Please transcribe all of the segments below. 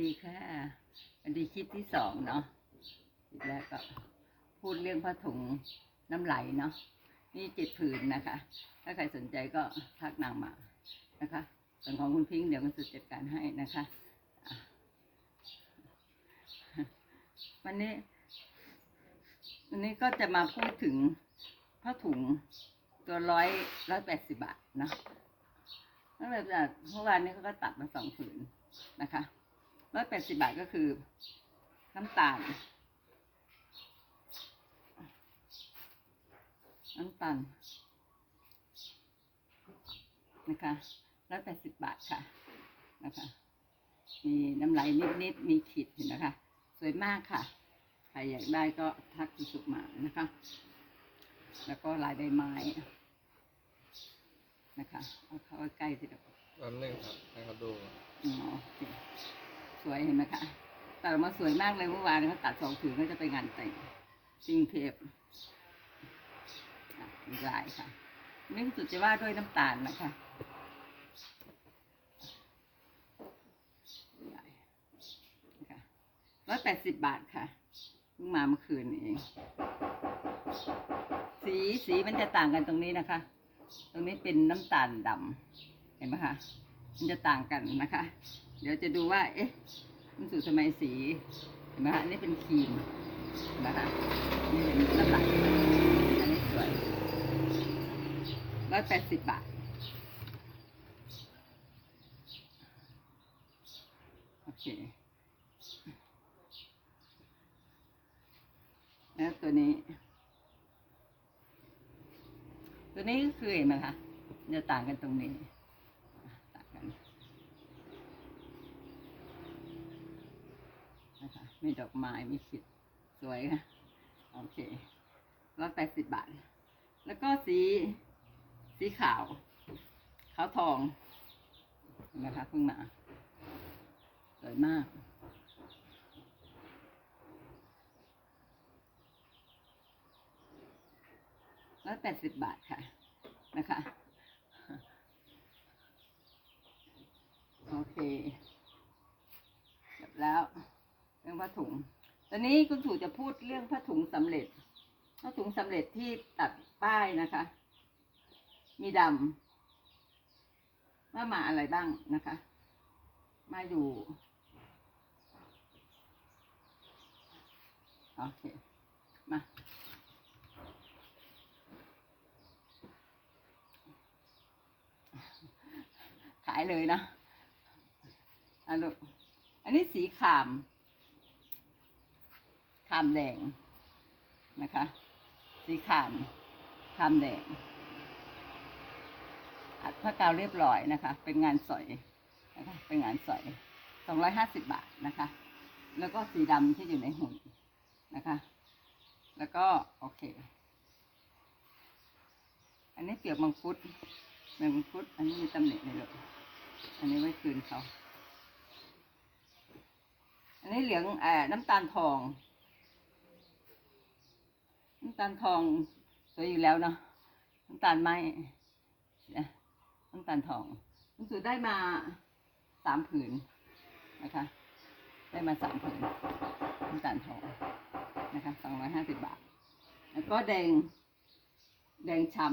ดีค่ะวันดีคลิปที่สองเนาะคลิปแรกก็พูดเรื่องผ้าถุงน้ำไหลเนาะนี่เจ็ดผืนนะคะ ถ้าใครสนใจก็ทักนางมานะคะ ส่วนของคุณพิงค์เดี๋ยวมันสุดจัดการให้นะคะอันนี้ วันนี้ก็จะมาพูดถึงผ้าถุงตัวร้อยร้อยแปดสิบบาทเนาะตั้งแต่เมื่อวานนี้เขาก็ตัดมาสองผืนนะคะ ร้อยแปดสิบาทก็คือ น้ำตาล น้ำตาลนะคะร้อยแปดสิบบาทค่ะนะคะมีน้ำไหลนิดๆมีขีดเห็นนะคะ สวยมากค่ะ ใครอยากได้ก็ทักคุณสุมานะคะ แล้วก็ลายใบไม้นะคะเอาเข้าใกล้สิเดี๋ยวแป๊บนึงครับให้เขาดูอ๋อโอเค สวยเห็นไหมคะตัดออกมาสวยมากเลยเมื่อวานเขาตัดสองผืนก็จะไปงานแต่งซิงเทปลายค่ะนี่สุดจะว่าด้วยน้ำตาลนะคะร้อยแปดสิบบาทค่ะเพิ่งมาเมื่อคืนเอง สีสีมันจะต่างกันตรงนี้นะคะ ตรงนี้เป็นน้ำตาลดำเห็นไหมคะ มันจะต่างกันนะคะ เดี๋ยวจะดูว่า เอ๊ะมันสู่ทำไมสีเห็นไหมคะนนี้เป็นครีมนไหมคะนี่เป็นน้ำหลอันนี้สวยร้อยแปดสิบบาทโอเคแล้วตัวนี้ ตัวนี้ก็คือเห็นไหมคะจะต่างกันตรงนี้ ต่างกันนะคะ มีดอกไม้มีขิดสวยค่ะโอเคร้อยแปดสิบบาท แล้วก็สี สีขาว ขาวทองนะคะเพิ่งมา สวยมาก ร้อยแปดสิบบาทค่ะ นะคะ โอเคจบแล้ว เรื่องผ้าถุง ตอ นนี้คุณถูจะพูดเรื่องผ้าถุงสำเร็จผ้าถุงสำเร็จที่ตัดป้ายนะคะ มีดำว่ามาอะไรบ้างนะคะ มาอยู่โอเคมาขายเลยนะอันลูกอันนี้สีขามามแดงนะคะ สีขามขามแดง อัดผ้ากาวเรียบร้อยนะคะ เป็นงานสอยนะคะ เป็นงานสอยสองร้อยห้าสิบบาทนะคะ แล้วก็สีดำที่อยู่ในหุ่นนะคะ แล้วก็โอเค อันนี้เปียกมังคุดเปียกมังคุด อันนี้มีตำหนิเลยลูกอันนี้ไว้คืนเขา อันนี้เหลืองเอ่อน้ำตาลทอง น้ำตาลทองสวยอยู่แล้วเนาะน้ำตาลไม้น้ำตาลทองรู้สึกได้มาสามผืนนะคะ ได้มาสามผืนน้ำตาลทองนะคะสองร้อยห้าสิบบาท แล้วก็แดง แดงช้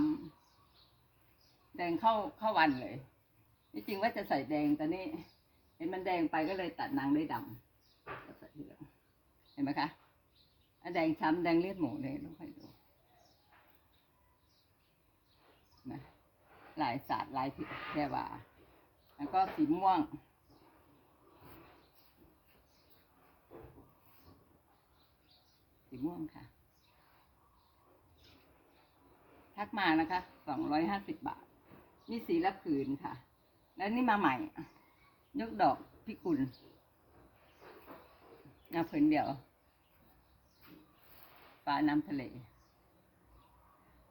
ำแดงเข้าเข้าวันเลยที่จริงว่าจะใส่แดงแต่นี่เห็นมันแดงไปก็เลยตัดนางได้ดำก็ใส่เหลืองเห็นไหมคะ แดงช้ำแดงเลือดหมูเลยต้องคอยดูนะลายศาสาดลายผิดแค่ว่าแล้วก็สีม่วง สีม่วงค่ะ ทักมานะคะสองร้อยห้าสิบบาท มีสีละผืนค่ะ แล้วนี่มาใหม่ ยกดอกพิกุลงาผืนเดียว ฟ้าน้ำทะเล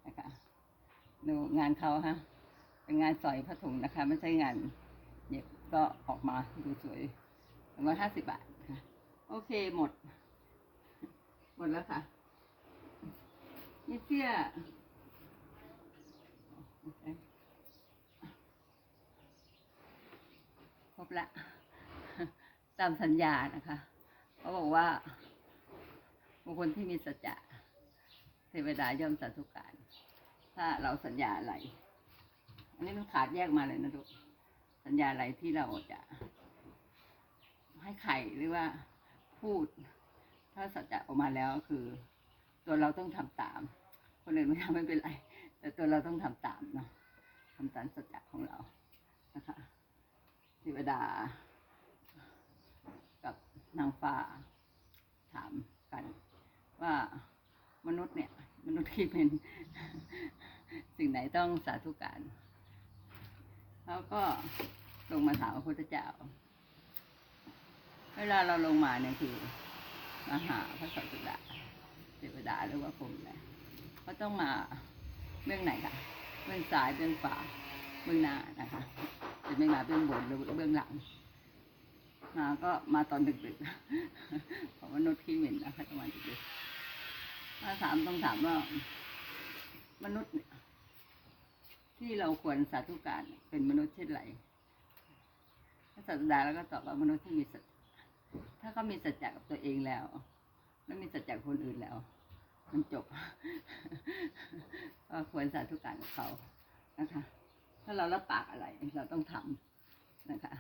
นะคะดูงานเขาฮะเป็นงานสอยผ้าถุงนะคะ ไม่ใช่งานเย็บก็ออกมาดูสวยสองร้อยห้าสิบบาทค่ะ โอเคหมด หมดแล้วค่ะนี่เสื้อโอเคครบละ ตามสัญญานะคะ เขาบอกว่าบุคคลที่มีสัจจะ เทวดาย่อมสาธุการ ถ้าเราสัญญาอะไร อันนี้มันขาดแยกมาเลยนะทุกสัญญาอะไรที่เราจะให้ใครหรือว่าพูด ถ้าสัจจะออกมาแล้วคือ ตัวเราต้องทำตาม คนอื่นไม่ทำไม่เป็นไร แต่ตัวเราต้องทำตามเนาะทำตามสัจจะของเรานะคะเทวดา กับนางฟ้าถามกันว่า มนุษย์เนี่ย มนุษย์ที่เป็น สิ่งไหนต้องสาธุการเขาก็ลงมาถามพระพุทธเจ้า เวลาเราลงมาเนี่ยคือมาหาพระสัสดาเทวดาหรือว่าพรมเนี่ยเขาต้องมาเบื้องไหนคะเบื้องซ้ายเบื้องขวาเบื้องหน้านะคะจะไม่มาเบื้องบนหรือเบื้องหลังมาก็มาตอนดึกๆของมนุษย์ที่เหม็นนะคะประมาณดึกๆ ถ้าถามต้องถามว่า มนุษย์ ที่เราควรสาธุการเป็นมนุษย์เช่นไรพระสัสดาแล้วก็ตอบว่ามนุษย์ที่มีสัจถ้าเขามีสัจจะกับตัวเองแล้ว แล้วมีสัจจะคนอื่นแล้ว มันจบก็ควรสาธุการกับเขานะคะ ถ้าเรารับปากอะไร เราต้องทำนะคะ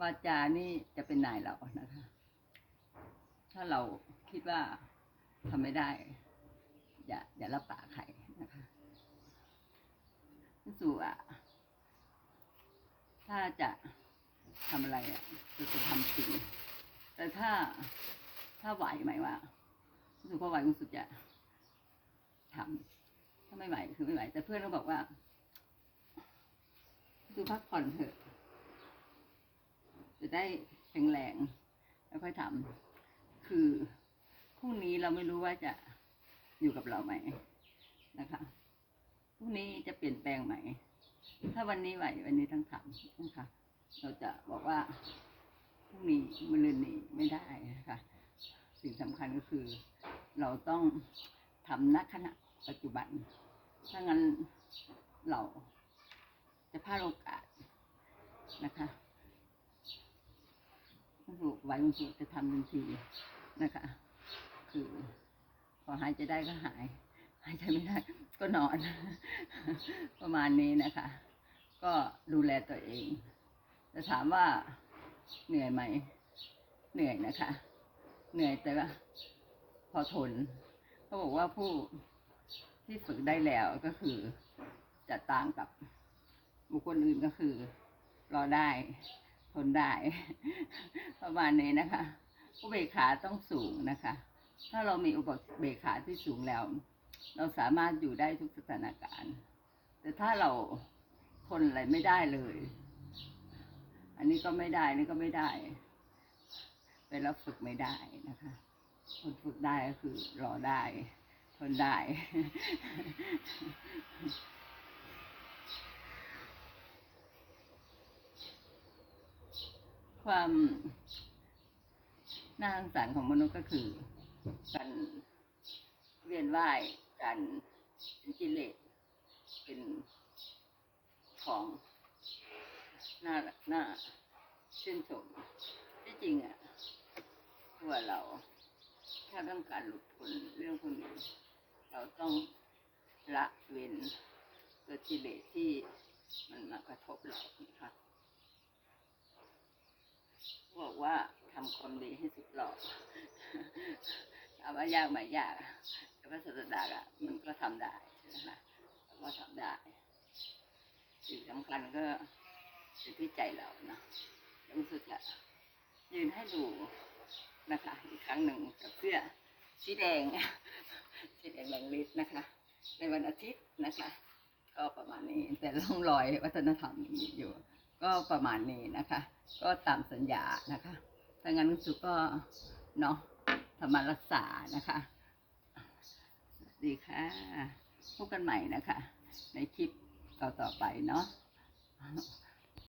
วาจานี่จะเป็นนายเรานะคะ ถ้าเรา คิดว่าทำไม่ได้ อย่าอย่ารับปากใครนะคะสู่อะ ถ้าจะทำอะไรอะจะจะทำจริงแต่ถ้าถ้าไหวไหมว่ารู้สึกว่าไหวรู้สึกจะทำถ้าไม่ไหวคือไม่ไหว แต่เพื่อนก็บอกว่าดูพักผ่อนเถอะ จะได้แข็งแรงแล้วค่อยทำคือ พรุ่งนี้เราไม่รู้ว่าจะอยู่กับเราไหมนะคะพรุ่งนี้จะเปลี่ยนแปลงไหม ถ้าวันนี้ไหววันนี้ทั้งทำนะคะเราจะบอกว่าพรุ่งนี้มะรืนนี้ไม่ได้นะคะสิ่งสำคัญก็คือ เราต้องทำณขณะปัจจุบัน ถ้างั้นเราจะพลาดโอกาสนะคะมันถูกไว้มันถูกจะทำทันทีนะคะ คือพอหายใจได้ก็หาย หายใจไม่ได้ ก็นอน ประมาณนี้นะคะ ก็ดูแลตัวเองจะถามว่าเหนื่อยไหม เหนื่อยนะคะ เหนื่อยแต่ว่าพอทนเขาบอกว่าผู้ที่ฝึกได้แล้วก็คือจะต่างกับบุคคลอื่นก็คือ รอได้ ทนได้ ประมาณนี้นะคะอุเบกขาต้องสูงนะคะ ถ้าเรามีอุปเบกขาที่สูงแล้ว เราสามารถอยู่ได้ทุกสถานการณ์ แต่ถ้าเราทนอะไรไม่ได้เลย อันนี้ก็ไม่ได้นี่ก็ไม่ได้เวลาฝึกไม่ได้นะคะคนฝึกได้ก็คือรอได้ ทนได้ ความน่าสงสารของมนุษย์ก็คือ การเวียนว่ายการเป็นกิเลสเป็นของน่าน่าชื่นชมที่จริงอะตัวเรา ถ้าต้องการหลุดพ้นเรื่องพวกนี้เราต้องละเว้นตัวกิเลสที่มันมากระทบเรานะคะบอกว่าทำความดีให้สุดหล่อ ถามว่ายากไหมยากแต่พระศาสดาอะมันก็ทำได้นะคะก็ทำได้สิ่งสำคัญก็อยู่ที่ใจเราเนาะรู้สึกจะยืนให้ดูนะคะ อีกครั้งหนึ่งกับเสื้อสีแดงสีแดงแรงฤทธิ์นะคะ ในวันอาทิตย์นะคะ ก็ประมาณนี้แต่ร่องรอยวัฒนธรรมมีอยู่ ก็ประมาณนี้นะคะ ก็ตามสัญญานะคะถ้างั้นคุณสุก็เนาะ ธรรมารักษานะคะ สวัสดีค่ะ พบกันใหม่นะคะ ในคลิปต่อๆไปเนาะ